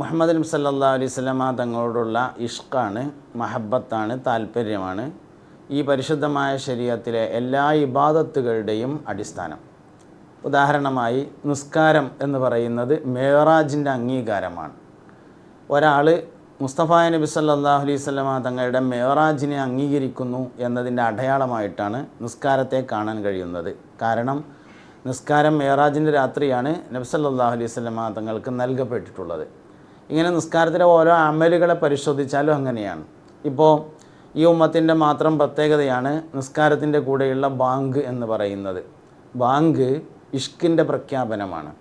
മുഹമ്മദ് നബി സല്ലാ അലൈഹി സ്വലമ തങ്ങളോടുള്ള ഇഷ്കാണ് മഹബത്താണ് താല്പര്യമാണ്. ഈ പരിശുദ്ധമായ ശരീരത്തിലെ എല്ലാ ഇബാദത്തുകളുടെയും അടിസ്ഥാനം. ഉദാഹരണമായി നിസ്കാരം എന്ന് പറയുന്നത് മേറാജിന്റെ അംഗീകാരമാണ്. ഒരാൾ മുസ്തഫ നബി സല്ലാഹു അലൈഹി സ്വലമ തങ്ങളുടെ മേറാജിനെ അംഗീകരിക്കുന്നു എന്നതിന്റെ അടയാളമായിട്ടാണ് നിസ്കാരത്തെ കാണാൻ കഴിയുന്നത്. കാരണം നിസ്കാരം മേറാജിന്റെ രാത്രിയാണ് നബി സല്ലാഹു അലൈഹി സ്വലമ തങ്ങൾക്ക് നൽകപ്പെട്ടിട്ടുള്ളത്. ഇങ്ങനെ നിസ്കാരത്തിലെ ഓരോ അമലുകളെ പരിശോധിച്ചാലും അങ്ങനെയാണ്. ഇപ്പോൾ ഈ ഉമ്മത്തിന്റെ മാത്രം പ്രത്യേകതയാണ് നിസ്കാരത്തിന്റെ കൂടെയുള്ള ബാങ്ക് എന്ന് പറയുന്നത്. ബാങ്ക് ഇഷ്കിന്റെ പ്രഖ്യാപനമാണ്.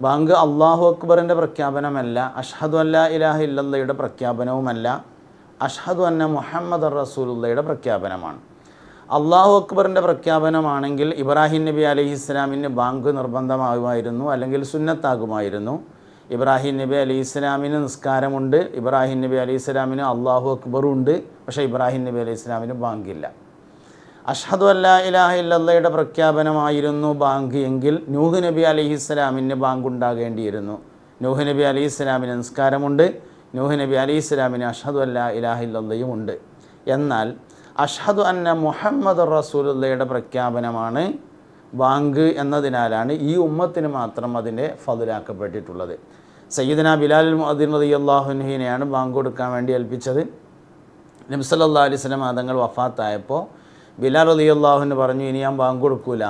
ബാങ്ക് അള്ളാഹു അക്ബറിന്റെ പ്രഖ്യാപനമല്ല അഷ്ഹദു അല്ല ഇലാഹ ഇല്ലയുടെ പ്രഖ്യാപനവുമല്ല അഷ്ഹദു അന്ന മുഹമ്മദ് റസൂലുള്ളയുടെ പ്രഖ്യാപനമാണ്. അള്ളാഹു അക്ബറിന്റെ പ്രഖ്യാപനമാണെങ്കിൽ ഇബ്രാഹിം നബി അലഹി ഇസ്ലാമിന് ബാങ്ക് നിർബന്ധമാകുമായിരുന്നു അല്ലെങ്കിൽ സുന്നത്താകുമായിരുന്നു. ഇബ്രാഹിം നബി അലി ഇസ്ലാമിന് നിസ്കാരമുണ്ട്. ഇബ്രാഹിം നബി അലി ഇസ്ലാമിന് അള്ളാഹു അക്ബറും ഉണ്ട് പക്ഷേ ഇബ്രാഹിം നബി അലി ഇസ്ലാമിന് ബാങ്കില്ല. അഷ്ഹദു അല്ലാ ഇലാഹ ഇല്ലയുടെ പ്രഖ്യാപനമായിരുന്നു ബാങ്ക് എങ്കിൽ നൂഹ് നബി അലി ഇസ്ലാമിന് ബാങ്ക് ഉണ്ടാകേണ്ടിയിരുന്നു നൂഹ് നബി അലി ഇസ്ലാമിന് നിസ്കാരമുണ്ട്. നൂഹ് നബി അലി ഇസ്ലാമിന് അഷ്ഹദു അല്ലാ ഇലാഹ ഇല്ലയും ഉണ്ട്. എന്നാൽ അഷ്ഹദു അന്ന മുഹമ്മദ് റസൂലുള്ളയുടെ പ്രഖ്യാപനമാണ് ബാങ്ക് എന്നതിനാലാണ് ഈ ഉമ്മത്തിന് മാത്രം അതിന്റെ ഫതിലാക്കപ്പെട്ടിട്ടുള്ളത്. സയ്യിദന ബിലാൽ മുഅദ്ദിൻ റളിയല്ലാഹുവിനെയാണ് ബാങ്ക് കൊടുക്കാൻ വേണ്ടി ഏൽപ്പിച്ചത്. നബി സല്ലല്ലാഹു അലൈഹി വസല്ലം തങ്ങൾ വഫാത്തായപ്പോൾ ബിലാൽ റളിയല്ലാഹുവിന് പറഞ്ഞു ഇനി ഞാൻ ബാങ്ക് കൊടുക്കൂല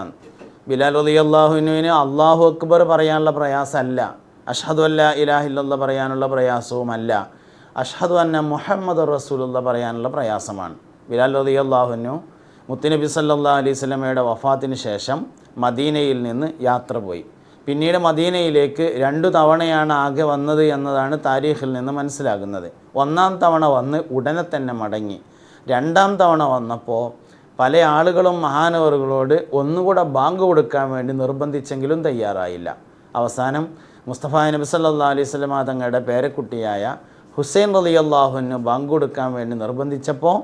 ബിലാൽ റളിയല്ലാഹുവിന് അള്ളാഹു അക്ബർ പറയാനുള്ള പ്രയാസമല്ല. അഷ്ഹദു അല്ല ഇലാഹ ഇല്ലല്ലാഹ് പറയാനുള്ള പ്രയാസവുമല്ല. അഷ്ഹദു അന്ന മുഹമ്മദ് റസൂലുള്ള പറയാനുള്ള പ്രയാസമാണ്. ബിലാൽ റളിയല്ലാഹുവിനു മുത്തുനബി സല്ലല്ലാഹു അലൈഹി സ്വലമയുടെ വഫാത്തിന് ശേഷം മദീനയിൽ നിന്ന് യാത്ര പോയി. പിന്നീട് മദീനയിലേക്ക് രണ്ടു തവണയാണ് ആകെ വന്നത് എന്നതാണ് താരീഖിൽ നിന്ന് മനസ്സിലാകുന്നത്. ഒന്നാം തവണ വന്ന് ഉടനെ തന്നെ മടങ്ങി. രണ്ടാം തവണ വന്നപ്പോൾ പല ആളുകളും മഹാനവറുകളോട് ഒന്നുകൂടെ ബാങ്ക് കൊടുക്കാൻ വേണ്ടി നിർബന്ധിച്ചെങ്കിലും തയ്യാറായില്ല. അവസാനം മുസ്തഫ നബി സല്ലാ അലൈഹി സ്വലമ തങ്ങളുടെ പേരക്കുട്ടിയായ ഹുസൈൻ അലി അള്ളാഹുവിന് ബാങ്ക് കൊടുക്കാൻ വേണ്ടി നിർബന്ധിച്ചപ്പോൾ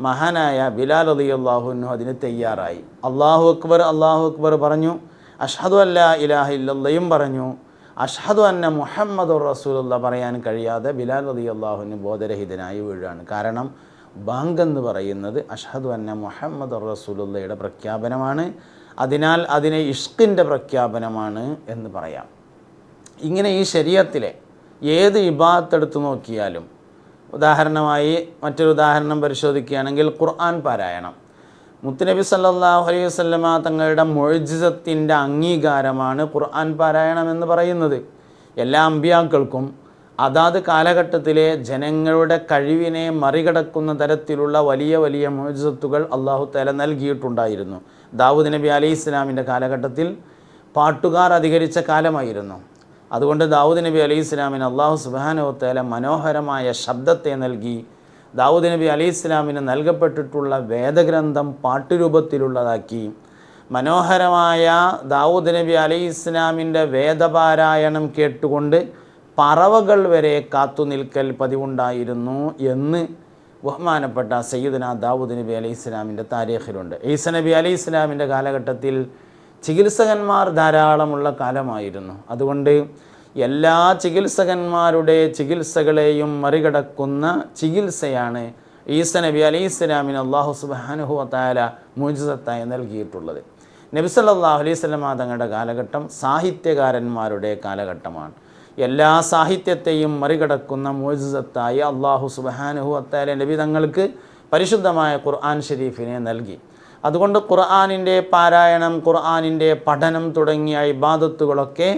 മഹാനായ ബിലാൽ അലി അള്ളാഹുനു അതിന് തയ്യാറായി. അള്ളാഹു അക്ബർ അള്ളാഹു അക്ബർ പറഞ്ഞു അഷ്ഹദു അല്ല ഇലാഹ ഇല്ലയും പറഞ്ഞു. അഷ്ഹദു അന്ന മുഹമ്മദ് റസൂലുള്ള പറയാൻ കഴിയാതെ ബിലാൽ അലി അള്ളാഹുവിന് ബോധരഹിതനായി വീഴാണ്. കാരണം ബാങ്ക് എന്ന് പറയുന്നത് അഷ്ഹദു അന്ന മുഹമ്മദ് റസൂലുള്ളയുടെ പ്രഖ്യാപനമാണ്. അതിനാൽ അതിനെ ഇഷ്കിന്റെ പ്രഖ്യാപനമാണ് എന്ന് പറയാം. ഇങ്ങനെ ഈ ശരീരത്തിലെ ഏത് ഇബാത്തെടുത്ത് നോക്കിയാലും ഉദാഹരണമായി മറ്റൊരു ഉദാഹരണം പരിശോധിക്കുകയാണെങ്കിൽ ഖുർആൻ പാരായണം. മുത്തുനബി സല്ലല്ലാഹു അലൈഹി വസല്ലമ തങ്ങളുടെ മൊഴിജിസത്തിന്റെ അംഗീകാരമാണ് ഖുർആൻ പാരായണം എന്ന് പറയുന്നത്. എല്ലാ അമ്പിയാക്കൾക്കും അതാത് കാലഘട്ടത്തിലെ ജനങ്ങളുടെ കഴിവിനെ മറികടക്കുന്ന തരത്തിലുള്ള വലിയ വലിയ മൊഴിജത്തുകൾ അള്ളാഹു തല നൽകിയിട്ടുണ്ടായിരുന്നു. ദാവൂദ് നബി അലൈഹി ഇസ്ലാമിന്റെ കാലഘട്ടത്തിൽ പാട്ടുകാർ അധികരിച്ച കാലമായിരുന്നു. അതുകൊണ്ട് ദാവൂദ് നബി അലൈഹി ഇസ്ലാമിന് അള്ളാഹു സുബാനോ തല മനോഹരമായ ശബ്ദത്തെ നൽകി ദാവൂദ് നബി അലി ഇസ്ലാമിന് നൽകപ്പെട്ടിട്ടുള്ള വേദഗ്രന്ഥം പാട്ടുരൂപത്തിലുള്ളതാക്കി. മനോഹരമായ ദാവൂദ് നബി അലി ഇസ്ലാമിന്റെ വേദപാരായണം കേട്ടുകൊണ്ട് പറവകൾ വരെ കാത്തു നിൽക്കൽ പതിവുണ്ടായിരുന്നു എന്ന് ബഹുമാനപ്പെട്ട സയ്യിദന ദാവൂദ് നബി അലി ഇസ്ലാമിന്റെ താരീഖിലുണ്ട്. ഈസ നബി അലി ഇസ്ലാമിന്റെ കാലഘട്ടത്തിൽ ചികിത്സകന്മാർ ധാരാളമുള്ള കാലമായിരുന്നു. അതുകൊണ്ട് എല്ലാ ചികിത്സകന്മാരുടെ ചികിത്സകളെയും മറികടക്കുന്ന ചികിത്സയാണ് ഈസ നബി അലൈഹി ഇസ്ലാമിന് അള്ളാഹു സുബാനുഹു താല മുജിസത്തായി നൽകിയിട്ടുള്ളത്. നബി സല്ലല്ലാഹു അലൈഹി സ്വലമ തങ്ങളുടെ കാലഘട്ടം സാഹിത്യകാരന്മാരുടെ കാലഘട്ടമാണ്. എല്ലാ സാഹിത്യത്തെയും മറികടക്കുന്ന മോജിസത്തായി അള്ളാഹു സുബാനുഹു അത്താല നബി തങ്ങൾക്ക് പരിശുദ്ധമായ ഖുർആൻ ഷെരീഫിനെ നൽകി. അതുകൊണ്ട് ഖുർആാനിന്റെ പാരായണം ഖുർആാനിന്റെ പഠനം തുടങ്ങിയ ഇബാദത്തുകളൊക്കെ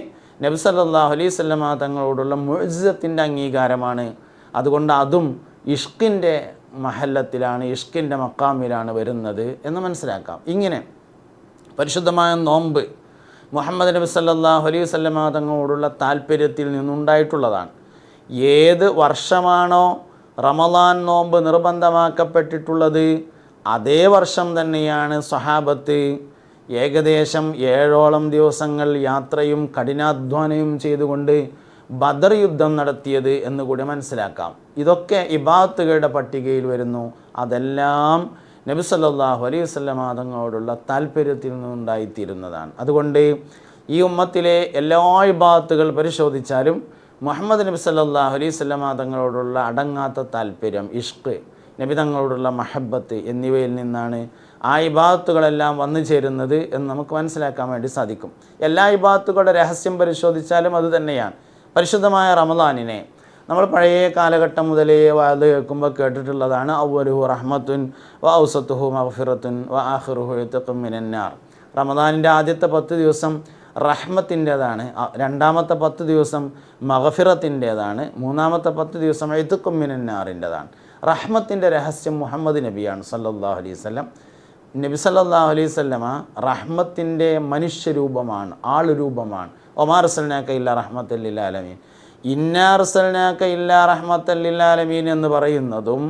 നബി സല്ലല്ലാഹു അലൈഹി സ്വല്ലമ തങ്ങളോടുള്ള മുഴുജത്തിന്റെ അംഗീകാരമാണ്. അതുകൊണ്ട് അതും ഇഷ്കിന്റെ മഹല്ലത്തിലാണ് ഇഷ്കിന്റെ മക്കാമിലാണ് വരുന്നത് എന്ന് മനസ്സിലാക്കാം. ഇങ്ങനെ പരിശുദ്ധമായ നോമ്പ് മുഹമ്മദ് നബി സല്ലാഹു അലൈഹി വസല്ലമ തങ്ങളോടുള്ള താല്പര്യത്തിൽ നിന്നുണ്ടായിട്ടുള്ളതാണ്. ഏത് വർഷമാണോ റമദാൻ നോമ്പ് നിർബന്ധമാക്കപ്പെട്ടിട്ടുള്ളത് അതേ വർഷം തന്നെയാണ് സ്വഹാബത്ത് ഏകദേശം ഏഴോളം ദിവസങ്ങൾ യാത്രയും കഠിനാധ്വാനവും ചെയ്തുകൊണ്ട് ബദർ യുദ്ധം നടത്തിയത് എന്ന് കൂടി മനസ്സിലാക്കാം. ഇതൊക്കെ ഇബാത്തുകളുടെ പട്ടികയിൽ വരുന്നു. അതെല്ലാം നബി സല്ലല്ലാഹു അലൈഹി വസല്ലമ തങ്ങളോടുള്ള താല്പര്യത്തിൽ നിന്നുണ്ടായിത്തീരുന്നതാണ്. അതുകൊണ്ട് ഈ ഉമ്മത്തിലെ എല്ലാ ഇബാത്തുകൾ പരിശോധിച്ചാലും മുഹമ്മദ് നബി സല്ലല്ലാഹു അലൈഹി സ്വലമ തങ്ങളോടുള്ള അടങ്ങാത്ത താല്പര്യം ഇഷ്ക് നബി തങ്ങളോടുള്ള മഹബത്ത് എന്നിവയിൽ നിന്നാണ് ആ ഇബാദത്തുകളെല്ലാം വന്നു ചേരുന്നത് എന്ന് നമുക്ക് മനസ്സിലാക്കാൻ വേണ്ടി സാധിക്കും. എല്ലാ ഇബാദത്തുകളുടെ രഹസ്യം പരിശോധിച്ചാലും അത് തന്നെയാണ്. പരിശുദ്ധമായ റമദാനിനെ നമ്മൾ പഴയ കാലഘട്ടം മുതലേ വാത് കേൾക്കുമ്പോൾ കേട്ടിട്ടുള്ളതാണ് ഔവലുഹു റഹ്മത്തുൻ വ ഔസത്തുഹു മഹഫിറത്തുൻ വ ആഹിറുഹു എത്തുക്കും മിനന്നാർ. റമദാനിന്റെ ആദ്യത്തെ പത്ത് ദിവസം റഹ്മത്തിന്റേതാണ് രണ്ടാമത്തെ പത്ത് ദിവസം മഹഫിറത്തിന്റേതാണ് മൂന്നാമത്തെ പത്ത് ദിവസം എത്തുക്കും മിനന്നാറിന്റെതാണ്. റഹ്മത്തിന്റെ രഹസ്യം മുഹമ്മദ് നബിയാണ് സല്ലല്ലാഹു അലൈഹി വസല്ലം. നബി സല്ലല്ലാഹു അലൈഹി വസല്ലമ റഹ്മത്തിന്റെ മനുഷ്യരൂപമാണ് ആളുരൂപമാണ്. ഒമാർ സൽനാക്ക ഇല്ല റഹ്മത്തല്ലിൽ ആലമീൻ ഇന്നാർ സൽനാക്ക ഇല്ല റഹ്മത്തല്ലിൽ ആലമീൻ എന്ന് പറയുന്നതും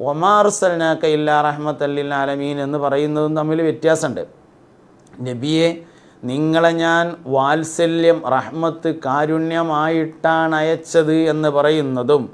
ഒമാർ സൽനാക്ക ഇല്ല റഹ്മത്തല്ലിൽ ആലമീൻ എന്ന് പറയുന്നതും തമ്മിൽ വ്യത്യാസമുണ്ട്. നബിയെ നിങ്ങളെ ഞാൻ വാത്സല്യം റഹ്മത്ത് കാരുണ്യമായിട്ടാണ് അയച്ചത് എന്ന് പറയുന്നതും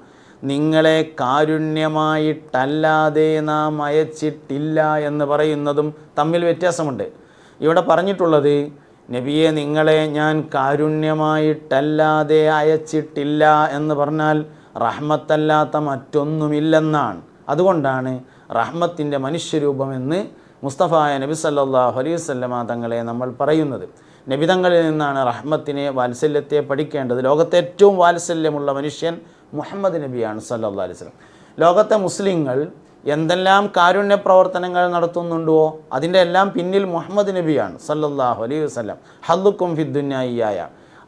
നിങ്ങളെ കാരുണ്യമായിട്ടല്ലാതെ നാം അയച്ചിട്ടില്ല എന്ന് പറയുന്നതും തമ്മിൽ വ്യത്യാസമുണ്ട്. ഇവിടെ പറഞ്ഞിട്ടുള്ളത് നബിയെ നിങ്ങളെ ഞാൻ കാരുണ്യമായിട്ടല്ലാതെ അയച്ചിട്ടില്ല എന്ന് പറഞ്ഞാൽ റഹ്മത്തല്ലാത്ത മറ്റൊന്നുമില്ലെന്നാണ്. അതുകൊണ്ടാണ് റഹ്മത്തിന്റെ മനുഷ്യരൂപമെന്ന് മുസ്തഫായ നബി സല്ലല്ലാഹു അലൈഹി വസല്ലമ തങ്ങളെ നമ്മൾ പറയുന്നത്. നബിതങ്ങളിൽ നിന്നാണ് റഹ്മത്തിനെ വാത്സല്യത്തെ പഠിക്കേണ്ടത്. ലോകത്തെ ഏറ്റവും വാത്സല്യമുള്ള മനുഷ്യൻ മുഹമ്മദ് നബിയാണ് സല്ലാ അലൈഹി വസല്ലം. ലോകത്തെ മുസ്ലിങ്ങൾ എന്തെല്ലാം കാരുണ്യ പ്രവർത്തനങ്ങൾ നടത്തുന്നുണ്ടോ അതിന്റെ എല്ലാം പിന്നിൽ മുഹമ്മദ് നബിയാണ് സല്ലല്ലാഹു അലൈഹി വസ്ലം ഹല്ലുക്കും ഫിദ്ദുന്യായിയായ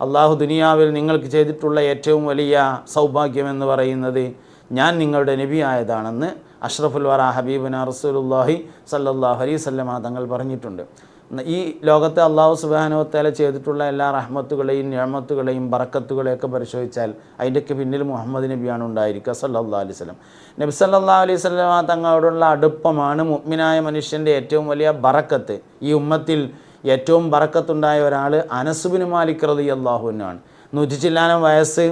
അള്ളാഹു ദുനിയാവിൽ നിങ്ങൾക്ക് ചെയ്തിട്ടുള്ള ഏറ്റവും വലിയ സൗഭാഗ്യം എന്ന് പറയുന്നത് ഞാൻ നിങ്ങളുടെ നബിയായതാണെന്ന് അഷ്റഫുൽ വറ ഹബീബിന റസൂലുല്ലാഹി സല്ലല്ലാഹു അലൈഹി വസല്ലമ തങ്ങൾ പറഞ്ഞിട്ടുണ്ട്. ഈ ലോകത്തെ അള്ളാഹു സുബാനുവത്തേല ചെയ്തിട്ടുള്ള എല്ലാ റഹ്മത്തുകളെയും ഞാമത്തുകളെയും ബറക്കത്തുകളെയൊക്കെ പരിശോധിച്ചാൽ അതിന്റെയൊക്കെ പിന്നിൽ മുഹമ്മദ് നബിയാണ് ഉണ്ടായിരിക്കുക സല്ലാ അലൈഹി സ്വലം നബി സല്ലാ അലൈഹി സ്വലമ തങ്ങളോടുള്ള അടുപ്പമാണ് മുഗ്മിനായ മനുഷ്യന്റെ ഏറ്റവും വലിയ ബറക്കത്ത്. ഈ ഉമ്മത്തിൽ ഏറ്റവും ബറക്കത്തുണ്ടായ ഒരാൾ അനസുബിന് മാലിക് റതി അള്ളാഹുവിനാണ് നൂറ്റി ചില്ലാനം വയസ്സ്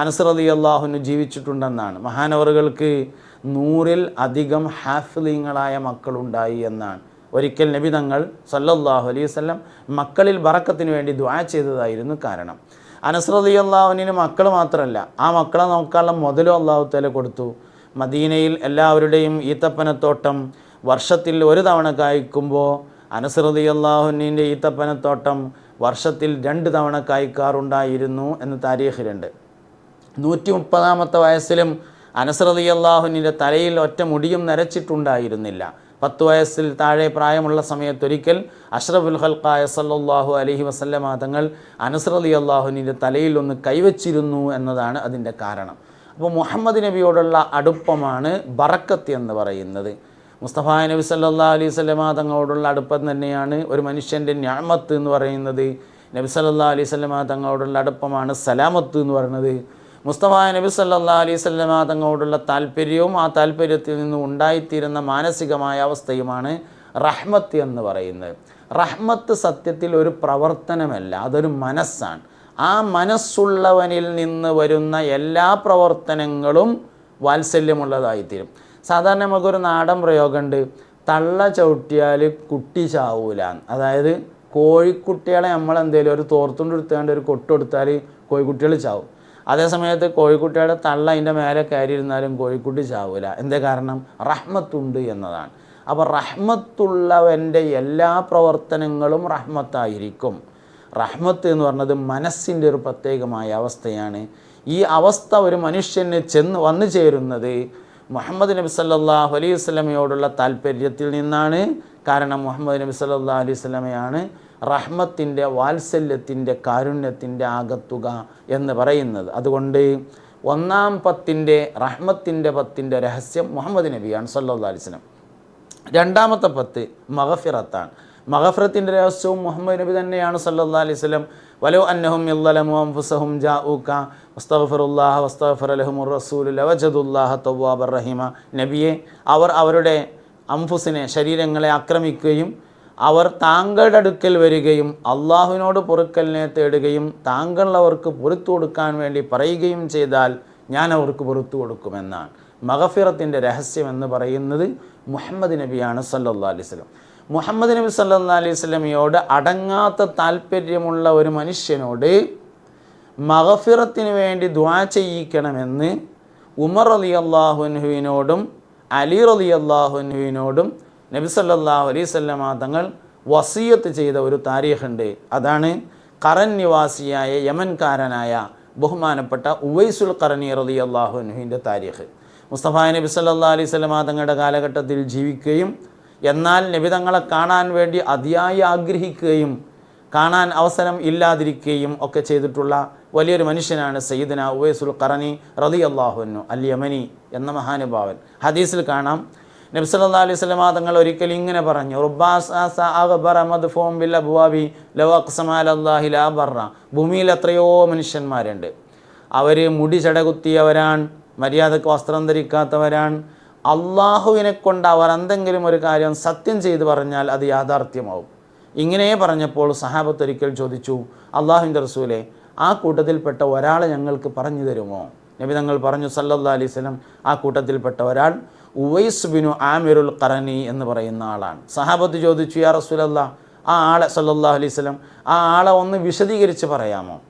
അനസ് റതി അള്ളാഹുവിന് ജീവിച്ചിട്ടുണ്ടെന്നാണ്. മഹാനവറുകൾക്ക് നൂറിൽ അധികം ഹാഫിലിങ്ങളായ മക്കളുണ്ടായി എന്നാണ്. ഒരിക്കൽ നബി തങ്ങൾ സല്ലല്ലാഹു അലൈഹി വല്ലം മക്കളിൽ ബറക്കത്തിന് വേണ്ടി ദ്വാ ചെയ്തതായിരുന്നു കാരണം. അനസ്രതി അള്ളാഹുവിന് മക്കൾ മാത്രമല്ല ആ മക്കളെ നോക്കാനുള്ള മുതലും അള്ളാഹു തല കൊടുത്തു. മദീനയിൽ എല്ലാവരുടെയും ഈത്തപ്പനത്തോട്ടം വർഷത്തിൽ ഒരു തവണ കായ്ക്കുമ്പോൾ അനസ്രതി അള്ളാഹുനിന്റെ ഈത്തപ്പനത്തോട്ടം വർഷത്തിൽ രണ്ട് തവണ കായ്ക്കാറുണ്ടായിരുന്നു എന്ന് താരീഖിലുണ്ട്. നൂറ്റി മുപ്പതാമത്തെ വയസ്സിലും അനസ്രതി അള്ളാഹുനിന്റെ തലയിൽ ഒറ്റ മുടിയും നരച്ചിട്ടുണ്ടായിരുന്നില്ല. പത്ത് വയസ്സിൽ താഴെ പ്രായമുള്ള സമയത്തൊരിക്കൽ അഷ്റഫുൽ ഹൽക്കായ സല്ലാഹു അലഹി വസല്ലമ തങ്ങൾ അനസ്രലി അള്ളാഹുവിന്റെ തലയിൽ ഒന്ന് കൈവച്ചിരുന്നു എന്നതാണ് അതിന്റെ കാരണം. അപ്പോൾ മുഹമ്മദ് നബിയോടുള്ള അടുപ്പമാണ് ബറക്കത്ത് എന്ന് പറയുന്നത്. മുസ്തഫ നബി സല്ലാ അലൈഹി സ്വലമ തങ്ങളോടുള്ള അടുപ്പം തന്നെയാണ് ഒരു മനുഷ്യന്റെ ഞാമത്ത് എന്ന് പറയുന്നത്. നബി സല്ലാ അലൈഹി സ്വലമ തങ്ങളോടുള്ള അടുപ്പമാണ് സലാമത്ത് എന്ന് പറയുന്നത്. മുസ്തഫ നബി സല്ലാ അലൈഹി സ്വലമ തങ്ങളോടുള്ള താല്പര്യവും ആ താല്പര്യത്തിൽ നിന്ന് ഉണ്ടായിത്തീരുന്ന മാനസികമായ അവസ്ഥയുമാണ് റഹ്മത്ത് എന്ന് പറയുന്നത്. റഹ്മത്ത് സത്യത്തിൽ ഒരു പ്രവർത്തനമല്ല അതൊരു മനസ്സാണ്. ആ മനസ്സുള്ളവനിൽ നിന്ന് വരുന്ന എല്ലാ പ്രവർത്തനങ്ങളും വാത്സല്യമുള്ളതായിത്തീരും. സാധാരണ നമുക്കൊരു നാടൻ പ്രയോഗമുണ്ട് തള്ള ചവിട്ടിയാൽ കുട്ടി ചാവൂല അതായത് കോഴിക്കുട്ടികളെ നമ്മൾ എന്തെങ്കിലും ഒരു തോർത്തുകൊണ്ട് എടുത്തുകൊണ്ട് ഒരു കൊട്ടെടുത്താൽ കോഴിക്കുട്ടികൾ ചാവും. അതേസമയത്ത് കോഴിക്കുട്ടിയുടെ തള്ള അതിന്റെ മേലെ കയറിയിരുന്നാലും കോഴിക്കുട്ടി ചാവൂല. എന്തേ കാരണം? റഹ്മത്തുണ്ട് എന്നതാണ്. അപ്പോൾ റഹ്മത്തുള്ളവന്റെ എല്ലാ പ്രവർത്തനങ്ങളും റഹ്മത്തായിരിക്കും. റഹ്മത്ത് എന്ന് പറഞ്ഞത് മനസ്സിന്റെ ഒരു പ്രത്യേകമായ അവസ്ഥയാണ്. ഈ അവസ്ഥ ഒരു മനുഷ്യന് ചെന്ന് വന്നു ചേരുന്നത് മുഹമ്മദ് നബി സല്ലാഹു അലൈഹി വസ്ലമയോടുള്ള താല്പര്യത്തിൽ നിന്നാണ്. കാരണം മുഹമ്മദ് നബി സല്ലാ അലൈഹി വസ്ലമയാണ് റഹ്മത്തിന്റെ വാത്സല്യത്തിന്റെ കാരുണ്യത്തിന്റെ ആകത്തുക എന്ന് പറയുന്നത്. അതുകൊണ്ട് ഒന്നാം പത്തിന്റെ റഹ്മത്തിന്റെ പത്തിന്റെ രഹസ്യം മുഹമ്മദ് നബിയാണ് സല്ലാ അലിസ്ലം രണ്ടാമത്തെ പത്ത് മഹഫിറത്താണ് മഹഫിറത്തിന്റെ രഹസ്യവും മുഹമ്മദ് നബി തന്നെയാണ് സല്ലാ അലൈഹി സ്വലം വലോ അന്നഹും ഇല്ലലമു അംഫുസഹും ജാഊക്ക വസ്തഫറുല്ലാഹ വസ്തഫർ ലഹുമുർ റസൂലു ലവജദുല്ലാഹ തവ്വാബർ റഹീമ. നബിയെ അവർ അവരുടെ അംഫുസിനെ ശരീരങ്ങളെ ആക്രമിക്കുകയും അവർ താങ്കളുടെ അടുക്കൽ വരികയും അള്ളാഹുവിനോട് പൊറുക്കലിനെ തേടുകയും താങ്കൾ അവർക്ക് പൊറത്തു കൊടുക്കാൻ വേണ്ടി പറയുകയും ചെയ്താൽ ഞാൻ അവർക്ക് പൊറത്തു കൊടുക്കുമെന്നാണ്. മഹഫിറത്തിന്റെ രഹസ്യം എന്ന് പറയുന്നത് മുഹമ്മദ് നബിയാണ് സല്ലാ അലൈഹി സ്വലം മുഹമ്മദ് നബി സല്ലാ അലൈഹി സ്വലമിയോട് അടങ്ങാത്ത താല്പര്യമുള്ള ഒരു മനുഷ്യനോട് മഹഫിറത്തിന് വേണ്ടി ദ്വാ ചെയ്യിക്കണമെന്ന് ഉമർ അലി അള്ളാഹുനുവിനോടും അലി അലി അള്ളാഹുൻഹുവിനോടും നബി സല്ലല്ലാഹു അലൈഹി സ്വല്ലമ തങ്ങൾ വസീയത്ത് ചെയ്ത ഒരു താരീഖുണ്ട്. അതാണ് കറൻ നിവാസിയായ യമൻകാരനായ ബഹുമാനപ്പെട്ട ഉവൈസുൽ കറനി റലി അള്ളാഹുനുഹിന്റെ താരീഖ്. മുസ്തഫ നബി സല്ലാ അലൈഹി തങ്ങളുടെ കാലഘട്ടത്തിൽ ജീവിക്കുകയും എന്നാൽ നബി തങ്ങളെ കാണാൻ വേണ്ടി അതിയായി ആഗ്രഹിക്കുകയും കാണാൻ അവസരം ഇല്ലാതിരിക്കുകയും ഒക്കെ ചെയ്തിട്ടുള്ള വലിയൊരു മനുഷ്യനാണ് സയ്യിദന ഉവൈസുൽ കറനി റലി അള്ളാഹുനു അൽ യമനി എന്ന മഹാനുഭാവൻ. ഹദീസിൽ കാണാം നബി സല്ലല്ലാഹു അലൈഹി വസല്ലമ തങ്ങൾ ഒരിക്കൽ ഇങ്ങനെ പറഞ്ഞു ഭൂമിയിൽ എത്രയോ മനുഷ്യന്മാരുണ്ട് അവർ മുടി ചടകുത്തിയവരാണ് മര്യാദയ്ക്ക് വസ്ത്രം ധരിക്കാത്തവരാണ് അള്ളാഹുവിനെ കൊണ്ട് അവർ എന്തെങ്കിലും ഒരു കാര്യം സത്യം ചെയ്ത് പറഞ്ഞാൽ അത് യാഥാർത്ഥ്യമാവും ഇങ്ങനെ പറഞ്ഞപ്പോൾ സഹാബത്ത് ഒരിക്കൽ ചോദിച്ചു അള്ളാഹുവിന്റെ റസൂലെ ആ കൂട്ടത്തിൽപ്പെട്ട ഒരാളെ ഞങ്ങൾക്ക് പറഞ്ഞു തരുമോ നബി തങ്ങൾ പറഞ്ഞു സല്ലല്ലാ അലൈഹി സ്വലം ആ കൂട്ടത്തിൽപ്പെട്ട ഒരാൾ ഉവൈസ് ബിനു ആമിറുൽ ഖറനി എന്ന് പറയുന്ന ആളാണ്. സഹാബത്ത് ചോദിച്ചു യാ റസൂലല്ല ആ ആളെ സല്ലാഹു അലൈഹി സ്വലം ആ ആളെ ഒന്ന് വിശദീകരിച്ച് പറയാമോ?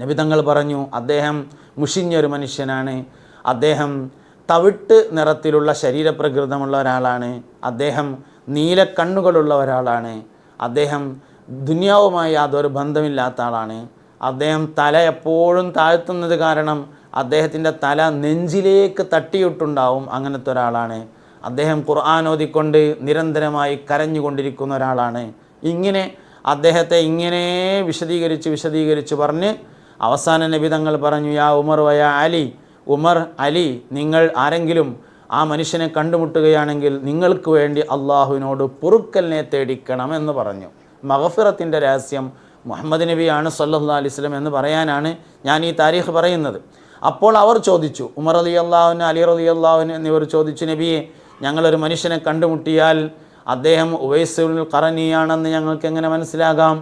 നബി തങ്ങൾ പറഞ്ഞു അദ്ദേഹം മുഷിഞ്ഞൊരു മനുഷ്യനാണ്. അദ്ദേഹം തവിട്ട് നിറത്തിലുള്ള ശരീരപ്രകൃതമുള്ള ഒരാളാണ്. അദ്ദേഹം നീല കണ്ണുകളുള്ള ഒരാളാണ്. അദ്ദേഹം ദുനിയാവുമായി യാതൊരു ബന്ധമില്ലാത്ത ആളാണ്. അദ്ദേഹം തല എപ്പോഴും താഴ്ത്തുന്നത് കാരണം അദ്ദേഹത്തിന്റെ തല നെഞ്ചിലേക്ക് തട്ടിയിട്ടുണ്ടാവും അങ്ങനത്തെ ഒരാളാണ്. അദ്ദേഹം ഖുർആൻ ഓതിക്കൊണ്ട് നിരന്തരമായി കരഞ്ഞുകൊണ്ടിരിക്കുന്ന ഒരാളാണ്. ഇങ്ങനെ അദ്ദേഹത്തെ ഇങ്ങനെ വിശദീകരിച്ച് വിശദീകരിച്ച് പറഞ്ഞ് അവസാന നിബിതങ്ങൾ പറഞ്ഞു യാ ഉമർ വയ അലി ഉമർ അലി നിങ്ങൾ ആരെങ്കിലും ആ മനുഷ്യനെ കണ്ടുമുട്ടുകയാണെങ്കിൽ നിങ്ങൾക്ക് വേണ്ടി അള്ളാഹുവിനോട് പൊറുക്കലിനെ തേടിക്കണം എന്ന് പറഞ്ഞു. മഹഫിറത്തിന്റെ രഹസ്യം മുഹമ്മദ് നബിയാണ് സല്ലാ അലിസ്ലം എന്ന് പറയാനാണ് ഞാൻ ഈ താരീഖ് പറയുന്നത്. അപ്പോൾ അവർ ചോദിച്ചു ഉമർ അലി അള്ളാഹുവിന് അലി അലി അള്ളാഹുവിന് എന്നിവർ ചോദിച്ചു നബിയെ ഞങ്ങളൊരു മനുഷ്യനെ കണ്ടുമുട്ടിയാൽ അദ്ദേഹം ഉവൈസുൽ ഖറനിയാണെന്ന് ഞങ്ങൾക്ക് എങ്ങനെ മനസ്സിലാകാം?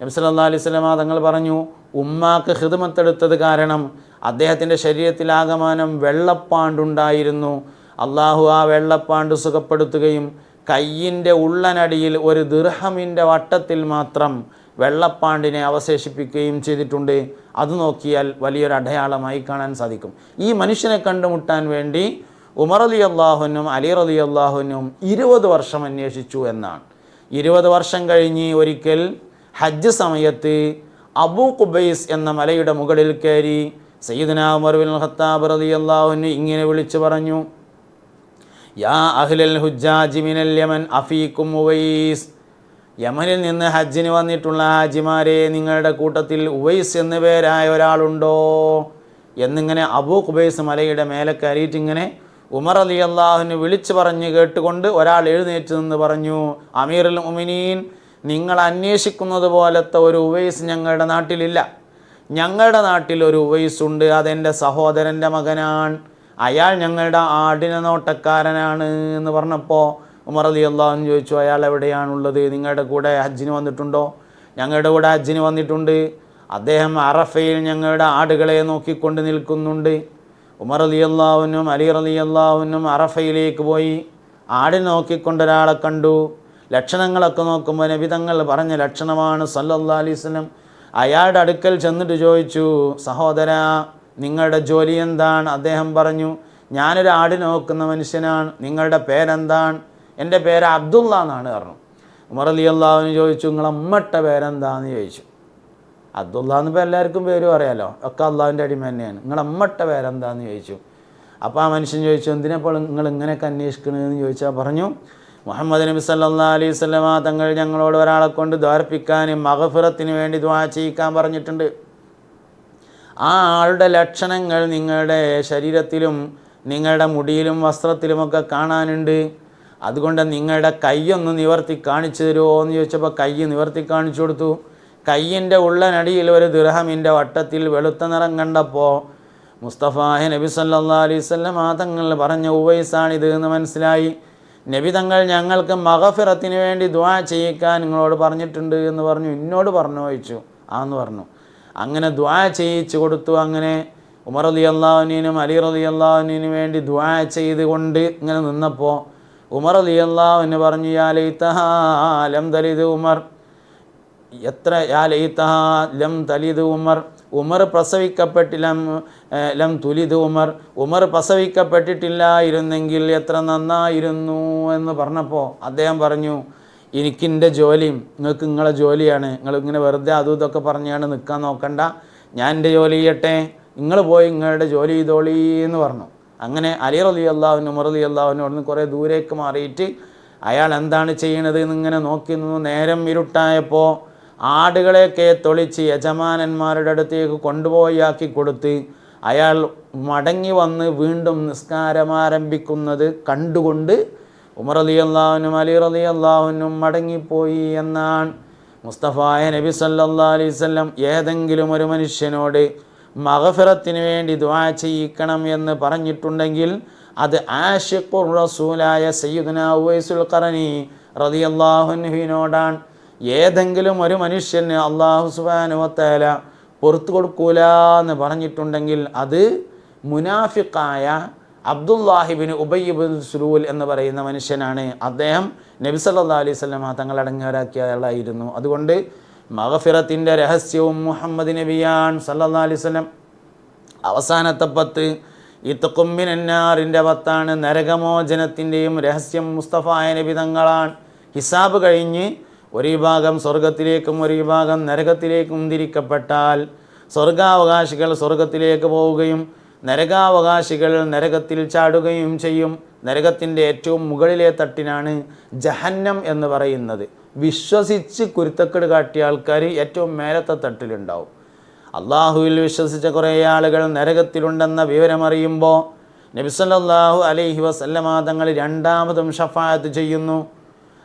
നബി സല്ലല്ലാഹു അലൈഹി സ്വലമ തങ്ങൾ പറഞ്ഞു ഉമ്മാക്ക് ഹിതമത്തെടുത്തത് കാരണം അദ്ദേഹത്തിന്റെ ശരീരത്തിലാകമാനം വെള്ളപ്പാണ്ടുണ്ടായിരുന്നു. അള്ളാഹു ആ വെള്ളപ്പാണ്ട് സുഖപ്പെടുത്തുകയും കയ്യിന്റെ ഉള്ളനടിയിൽ ഒരു ദിർഹമിന്റെ വട്ടത്തിൽ മാത്രം വെള്ളപ്പാണ്ടിനെ അവശേഷിപ്പിക്കുകയും ചെയ്തിട്ടുണ്ട്. അത് നോക്കിയാൽ വലിയൊരു അടയാളമായി കാണാൻ സാധിക്കും. ഈ മനുഷ്യനെ കണ്ടുമുട്ടാൻ വേണ്ടി ഉമർ അലി അള്ളാഹുനും അലി അലി അള്ളാഹുനും ഇരുപത് വർഷം അന്വേഷിച്ചു എന്നാണ്. ഇരുപത് വർഷം കഴിഞ്ഞ് ഒരിക്കൽ ഹജ്ജ് സമയത്ത് അബു കുബൈസ് എന്ന മലയുടെ മുകളിൽ കയറി സയ്യിദന ഉമർ ബിൻ ഖത്താബ് റളിയല്ലാഹു ഇങ്ങനെ വിളിച്ചു പറഞ്ഞു യാ അഹ്ലൽ ഹുജ്ജാജി മിനൽ യമൻ അഫീക്കും ഉവൈസ്. യമനിൽ നിന്ന് ഹജ്ജിന് വന്നിട്ടുള്ള ഹാജിമാരെ നിങ്ങളുടെ കൂട്ടത്തിൽ ഉവൈസ് എന്ന പേരായ ഒരാളുണ്ടോ? എന്നിങ്ങനെ അബൂ കുബൈസ് മലയുടെ മേലെ കയറിയിട്ടിങ്ങനെ ഉമർ അലി അള്ളാഹുവിന് വിളിച്ചു പറഞ്ഞ് കേട്ടുകൊണ്ട് ഒരാൾ എഴുന്നേറ്റ് നിന്ന് പറഞ്ഞു അമീറുൽ ഉമിനീൻ നിങ്ങൾ അന്വേഷിക്കുന്നത് പോലത്തെ ഒരു ഉവൈസ് ഞങ്ങളുടെ നാട്ടിലില്ല. ഞങ്ങളുടെ നാട്ടിൽ ഒരു ഉവൈസ് ഉണ്ട് അതെന്റെ സഹോദരന്റെ മകനാണ്. അയാൾ ഞങ്ങളുടെ ആടിന നോട്ടക്കാരനാണ് എന്ന് പറഞ്ഞപ്പോൾ ഉമർ അലി അള്ളാഹു ചോദിച്ചു അയാൾ എവിടെയാണുള്ളത്? നിങ്ങളുടെ കൂടെ ഹജ്ജിന് വന്നിട്ടുണ്ടോ? ഞങ്ങളുടെ കൂടെ ഹജ്ജിന് വന്നിട്ടുണ്ട്. അദ്ദേഹം അറഫയിൽ ഞങ്ങളുടെ ആടുകളെ നോക്കിക്കൊണ്ട് നിൽക്കുന്നുണ്ട്. ഉമർ അലി അള്ളാഹുനും അലി അലി അള്ളാഹുനും അറഫയിലേക്ക് പോയി. ആടിനെ നോക്കിക്കൊണ്ട് ഒരാളെ കണ്ടു. ലക്ഷണങ്ങളൊക്കെ നോക്കുമ്പോൾ നബിതങ്ങൾ പറഞ്ഞ ലക്ഷണമാണ് സല്ലല്ലാ അലൈഹി വസല്ലം. അയാളുടെ അടുക്കൽ ചെന്നിട്ട് ചോദിച്ചു സഹോദര നിങ്ങളുടെ ജോലി എന്താണ്? അദ്ദേഹം പറഞ്ഞു ഞാനൊരു ആട് നോക്കുന്ന മനുഷ്യനാണ്. നിങ്ങളുടെ പേരെന്താണ്? എന്റെ പേര് അബ്ദുള്ള എന്നാണ് പറഞ്ഞു ഉമർ അലി അള്ളാഹുവിന് ചോദിച്ചു നിങ്ങളെ അമ്മട്ട പേരെന്താന്ന്? ചോദിച്ചു. അബ്ദുള്ള എന്ന് ഇപ്പോൾ എല്ലാവർക്കും പേരും അറിയാലോ ഒക്കെ അള്ളാഹുവിന്റെ അടിമ തന്നെയാണ്. നിങ്ങളെ അമ്മട്ട പേരെന്താന്ന്? ചോദിച്ചു. അപ്പോൾ ആ മനുഷ്യൻ ചോദിച്ചു എന്തിനപ്പോൾ നിങ്ങൾ ഇങ്ങനെയൊക്കെ അന്വേഷിക്കണമെന്ന് ചോദിച്ചാൽ പറഞ്ഞു മുഹമ്മദ് നബി സല്ലാ അലൈഹി സ്വലമ തങ്ങൾ ഞങ്ങളോട് ഒരാളെ കൊണ്ട് ദ്വാരപ്പിക്കാനും മഹഫിറത്തിന് വേണ്ടി ദ്വാ ചെയ്യിക്കാൻ പറഞ്ഞിട്ടുണ്ട്. ആ ആളുടെ ലക്ഷണങ്ങൾ നിങ്ങളുടെ ശരീരത്തിലും നിങ്ങളുടെ മുടിയിലും വസ്ത്രത്തിലുമൊക്കെ കാണാനുണ്ട്. അതുകൊണ്ട് നിങ്ങളുടെ കൈയൊന്ന് നിവർത്തി കാണിച്ചു തരുമോ എന്ന് ചോദിച്ചപ്പോൾ കൈ നിവർത്തി കാണിച്ചു കൊടുത്തു. കയ്യിന്റെ ഉള്ളനടിയിൽ ഒരു ദിർഹമിന്റെ വട്ടത്തിൽ വെളുത്ത നിറം കണ്ടപ്പോൾ മുസ്തഫാഹി നബി സല്ലാ അലൈഹി സ്വല്ലം ആ തങ്ങൾ പറഞ്ഞ ഉവൈസാണിത് എന്ന് മനസ്സിലായി. നബി തങ്ങൾ ഞങ്ങൾക്ക് മഹഫിറത്തിന് വേണ്ടി ദ്വാ ചെയ്യിക്കാൻ നിങ്ങളോട് പറഞ്ഞിട്ടുണ്ട് എന്ന് പറഞ്ഞു. എന്നോട് പറഞ്ഞു ചോദിച്ചു. ആന്ന് പറഞ്ഞു. അങ്ങനെ ദ്വാ ചെയ്യിച്ചു കൊടുത്തു. അങ്ങനെ ഉമർ അലി അള്ളാഹുനീനും അലി റലി അള്ളാഹുനീനും വേണ്ടി ദ്വാ ചെയ്തുകൊണ്ട് ഇങ്ങനെ നിന്നപ്പോൾ ഉമർ അലി അള്ളാഹുവിന് പറഞ്ഞു യാ ലൈത്തഹാലം ദലിത് ഉമർ. എത്ര യാ ലം തലിത് ഉമർ. ഉമർ പ്രസവിക്കപ്പെട്ടില്ല ലം തുലിത് ഉമർ. ഉമർ പ്രസവിക്കപ്പെട്ടിട്ടില്ലായിരുന്നെങ്കിൽ എത്ര നന്നായിരുന്നു എന്ന് പറഞ്ഞപ്പോൾ അദ്ദേഹം പറഞ്ഞു എനിക്കിന്റെ ജോലിയും നിങ്ങൾക്ക് നിങ്ങളെ ജോലിയാണ്. നിങ്ങൾ ഇങ്ങനെ വെറുതെ അതും ഇതൊക്കെ പറഞ്ഞാണ് നിൽക്കാൻ നോക്കണ്ട. ഞാൻ എന്റെ ജോലി ചെയ്യട്ടെ. നിങ്ങൾ പോയി നിങ്ങളുടെ ജോലി ചെയ്തോളി എന്ന് പറഞ്ഞു. അങ്ങനെ അലി റലി അള്ളാഹുവിന് ഉമർ അലി അള്ളാഹുനും അവിടുന്ന് കുറേ ദൂരേക്ക് മാറിയിട്ട് അയാൾ എന്താണ് ചെയ്യണത് എന്നിങ്ങനെ നോക്കി നിന്നു. നേരം ഇരുട്ടായപ്പോൾ ആടുകളെയൊക്കെ തൊളിച്ച് യജമാനന്മാരുടെ അടുത്തേക്ക് കൊണ്ടുപോയി ആക്കി കൊടുത്ത് അയാൾ മടങ്ങി വന്ന് വീണ്ടും നിസ്കാരം ആരംഭിക്കുന്നത് കണ്ടുകൊണ്ട് ഉമർ അലി അള്ളാഹുനും അലി റലി അള്ളാഹുനും മടങ്ങിപ്പോയി എന്നാണ് മുസ്തഫായ നബി സല്ലാ അലൈവല്ലം ഏതെങ്കിലും ഒരു മനുഷ്യനോട് മഹഫിറത്തിന് വേണ്ടി ദ്വാ ചെയ്യിക്കണം എന്ന് പറഞ്ഞിട്ടുണ്ടെങ്കിൽ അത് ആഷിഖുർ റസൂലായ സയ്യിദുന ഉവൈസുൽ ഖറനി റളിയല്ലാഹുവിനോടാണ് ഏതെങ്കിലും ഒരു മനുഷ്യന് അള്ളാഹു സുബാനുവത്തേല പുറത്തു കൊടുക്കൂല എന്ന് പറഞ്ഞിട്ടുണ്ടെങ്കിൽ അത് മുനാഫിക്കായ അബ്ദുല്ലാഹിബിൻ ഉബയ്യബുൽ സുലൂൽ എന്ന് പറയുന്ന മനുഷ്യനാണ്. അദ്ദേഹം നബി സല്ലാ അലൈഹി സ്വലമ തങ്ങളടങ്ങിയവരാക്കിയ ആളായിരുന്നു അതുകൊണ്ട് മഹഫിറത്തിന്റെ രഹസ്യവും മുഹമ്മദ് നബിയാൻ സല്ലാ അലൈഹി സ്വലം അവസാനത്തെ പത്ത് ഇത്തക്കുമ്മിനാറിന്റെ പത്താണ് നരകമോചനത്തിന്റെയും രഹസ്യം മുസ്തഫായ നബി തങ്ങളാണ്. ഹിസാബ് കഴിഞ്ഞ് ഒരു ഭാഗം സ്വർഗത്തിലേക്കും ഒരു ഭാഗം നരകത്തിലേക്കും തിരിക്കപ്പെട്ടാൽ സ്വർഗാവകാശികൾ സ്വർഗത്തിലേക്ക് പോവുകയും നരകാവകാശികൾ നരകത്തിൽ ചാടുകയും ചെയ്യും. നരകത്തിന്റെ ഏറ്റവും മുകളിലെ തട്ടിനാണ് ജഹന്നം എന്ന് പറയുന്നത്. വിശ്വസിച്ച് കുരുത്തക്കേട് കാട്ടിയ ആൾക്കാർ ഏറ്റവും മേലത്തെ തട്ടിലുണ്ടാവും. അള്ളാഹുവിൽ വിശ്വസിച്ച കുറേ ആളുകൾ നരകത്തിലുണ്ടെന്ന വിവരമറിയുമ്പോൾ നബിസല്ലാഹു അലൈഹി വസല്ലമ തങ്ങൾ രണ്ടാമതും ഷഫായത്ത് ചെയ്യുന്നു.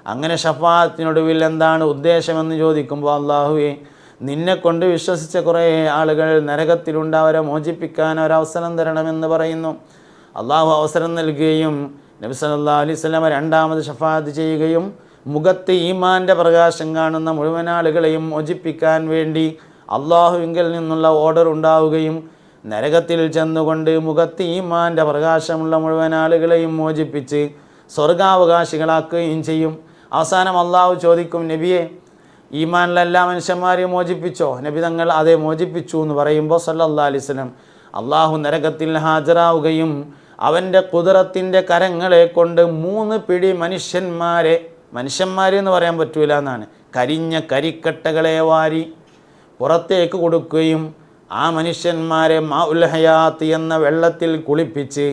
അങ്ങനെ ഷഫായത്തിനൊടുവിൽ എന്താണ് ഉദ്ദേശമെന്ന് ചോദിക്കുമ്പോൾ അള്ളാഹുവെ നിന്നെ കൊണ്ട് വിശ്വസിച്ച കുറേ ആളുകൾ നരകത്തിലുണ്ട് അവരെ മോചിപ്പിക്കാൻ ഒരവസരം തരണമെന്ന് പറയുന്നു. അള്ളാഹു അവസരം നൽകുകയും നബി സല്ലാ അലൈഹി സ്വലമ രണ്ടാമത് ഷഫാത്ത് ചെയ്യുകയും മുഖത്ത് ഈമാന്റെ പ്രകാശം കാണുന്ന മുഴുവൻ ആളുകളെയും മോചിപ്പിക്കാൻ വേണ്ടി അള്ളാഹുവിങ്കിൽ നിന്നുള്ള ഓർഡർ ഉണ്ടാവുകയും നരകത്തിൽ ചെന്നുകൊണ്ട് മുഖത്ത് ഈമാന്റെ പ്രകാശമുള്ള മുഴുവൻ ആളുകളെയും മോചിപ്പിച്ച് സ്വർഗാവകാശികളാക്കുകയും ചെയ്യും. അവസാനം അള്ളാഹു ചോദിക്കും നബിയെ ഈമാനിലെ എല്ലാ മനുഷ്യന്മാരെയും മോചിപ്പിച്ചോ? നബി തങ്ങൾ അതെ മോചിപ്പിച്ചു എന്ന് പറയുമ്പോൾ സല്ലല്ലാ അലിസ്ലം അള്ളാഹു നരകത്തിൽ ഹാജരാവുകയും അവന്റെ കുതിരത്തിന്റെ കരങ്ങളെ കൊണ്ട് മൂന്ന് പിടി മനുഷ്യന്മാരെ മനുഷ്യന്മാരെന്ന് പറയാൻ പറ്റൂല എന്നാണ്. കരിഞ്ഞ കരിക്കട്ടകളെ വാരി പുറത്തേക്ക് കൊടുക്കുകയും ആ മനുഷ്യന്മാരെ മാ ഉൽഹയാത്ത് എന്ന വെള്ളത്തിൽ കുളിപ്പിച്ച്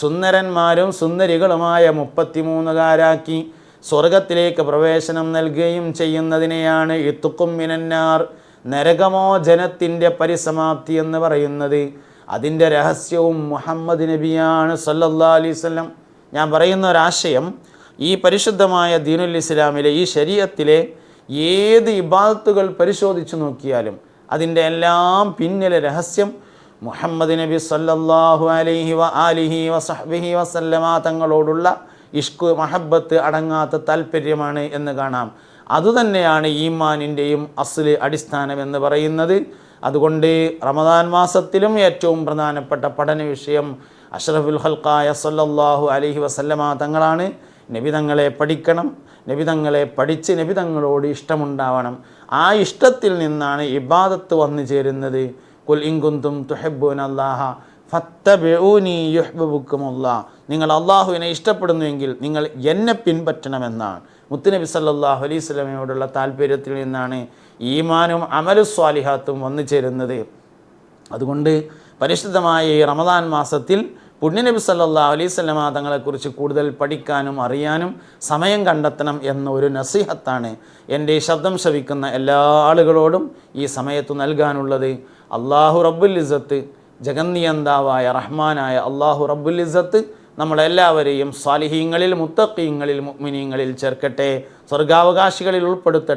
സുന്ദരന്മാരും സുന്ദരികളുമായ മുപ്പത്തിമൂന്നുകാരാക്കി സ്വർഗത്തിലേക്ക് പ്രവേശനം നൽകുകയും ചെയ്യുന്നതിനെയാണ് ഇത്തുക്കും മിനന്നാർ നരകമോ നരകമോചനത്തിന്റെ പരിസമാപ്തി എന്ന് പറയുന്നത്. അതിന്റെ രഹസ്യവും മുഹമ്മദ് നബിയാണ് സല്ലല്ലാ അലൈവല്ലം ഞാൻ പറയുന്ന ഒരാശയം ഈ പരിശുദ്ധമായ ദീനുൽ ഇസ്ലാമിലെ ഈ ശരീരത്തിലെ ഏത് ഇബാദത്തുകൾ പരിശോധിച്ചു നോക്കിയാലും അതിന്റെ എല്ലാം പിന്നിലെ രഹസ്യം മുഹമ്മദ് നബി സല്ലല്ലാഹു അലൈഹി വ ആലിഹി വസഹ്ബിഹി വസല്ലമ തങ്ങളോടുള്ള ഇഷ്ക് മഹബത്ത് അടങ്ങാത്ത താല്പര്യമാണ് എന്ന് കാണാം. അതുതന്നെയാണ് ഈമാനിന്റെയും അസ്ല് അടിസ്ഥാനം എന്ന് പറയുന്നത്. അതുകൊണ്ട് റമദാൻ മാസത്തിലും ഏറ്റവും പ്രധാനപ്പെട്ട പഠന വിഷയം അഷ്റഫുൽ ഹൽക്കായ സല്ലല്ലാഹു അലൈഹി വസല്ലമ തങ്ങളാണ്. നബിതങ്ങളെ പഠിക്കണം നബിതങ്ങളെ പഠിച്ച് നബിതങ്ങളോട് ഇഷ്ടമുണ്ടാവണം. ആ ഇഷ്ടത്തിൽ നിന്നാണ് ഇബാദത്ത് വന്നു ചേരുന്നത്. കുൽ ഇങ്കുന്തും തുഹബൂൻ അല്ലാഹ ഫത്തബിഊനി യുഹ്ബബുക്കുമുള്ള നിങ്ങൾ അള്ളാഹുവിനെ ഇഷ്ടപ്പെടുന്നുവെങ്കിൽ നിങ്ങൾ എന്നെ പിൻപറ്റണമെന്നാണ്. മുത്തുനബി സല്ലല്ലാഹു അലൈഹി സ്വലമയോടുള്ള താല്പര്യത്തിൽ നിന്നാണ് ഈമാനും അമലു സ്വാലിഹാത്തും വന്നു ചേരുന്നത്. അതുകൊണ്ട് പരിശുദ്ധമായ ഈ റമദാൻ മാസത്തിൽ പുണ്യനബി സല്ലാ അലൈഹി സ്വലമ തങ്ങളെക്കുറിച്ച് കൂടുതൽ പഠിക്കാനും അറിയാനും സമയം കണ്ടെത്തണം എന്ന ഒരു നസീഹത്താണ് എന്റെ ശബ്ദം ശവിക്കുന്ന എല്ലാ ആളുകളോടും ഈ സമയത്ത് നൽകാനുള്ളത്. അള്ളാഹു റബ്ബുൽ ഇസത്ത് ജഗന്നിയന്താവായ റഹ്മാനായ അള്ളാഹു റബ്ബുൽ ഇസത്ത് നമ്മളെല്ലാവരെയും സ്വാലിഹീങ്ങളിൽ മുത്തക്കീങ്ങളിൽ മുഗ്മിനീങ്ങളിൽ ചേർക്കട്ടെ. സ്വർഗാവകാശികളിൽ ഉൾപ്പെടുത്തട്ടെ.